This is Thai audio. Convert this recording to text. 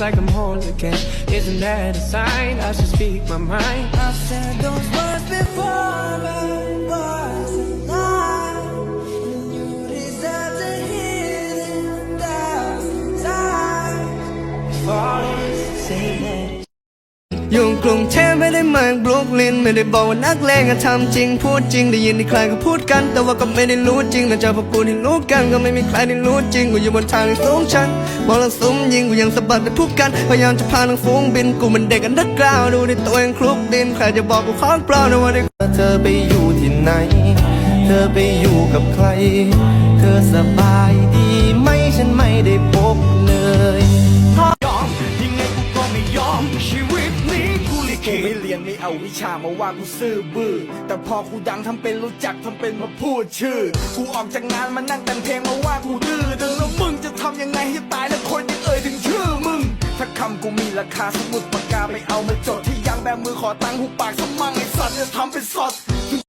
like I'm whole again. Isn't that a sign? I should speak my mind. I said those words before, but it was a lie. And you deserve to hear them a thousand times. Falling, all that. ไม่ได้มากบรุกลินไม่ได้บอกว่านักเลงอะทำจริง พูดจริงได้ยินที่ใครก็พูดกัน แต่ว่าก็ไม่ได้รู้จริงแต่เจอพวกกูที่รู้กันก็ไม่มีใครได้รู้จริงกูอยู่บนทางที่สูงชันมองหลังซุ้มยิงกูยังสะบัดได้พูดกันพยายามจะพาทั้งฝูงบินกูมันเด็กอันดักกราวดูในตัวเองคลุกดินใครจะบอกกูของเปลอมนะว่าได้เธอไปอยู่ที่ไหน เธอไปอยู่กับใคร เธอสบายดี กูไม่เรียนไม่เอาวิชามาว่ากูซื่อบื้อแต่พอกูดังทำเป็นรู้จักทำเป็นมาพูดชื่อ กูออกจากงานมานั่งแต่งเพลงมาว่ากูดื้อดึงแล้วมึงจะทำยังไงให้ตายแล้วคนยังเอ่ยถึงชื่อมึง ถ้าคำกูมีราคาสมุดปากกาไปเอามาจดที่ยังแบมือขอตังค์หูปากสมั่งไอ้สัตว์จะทำเป็นสด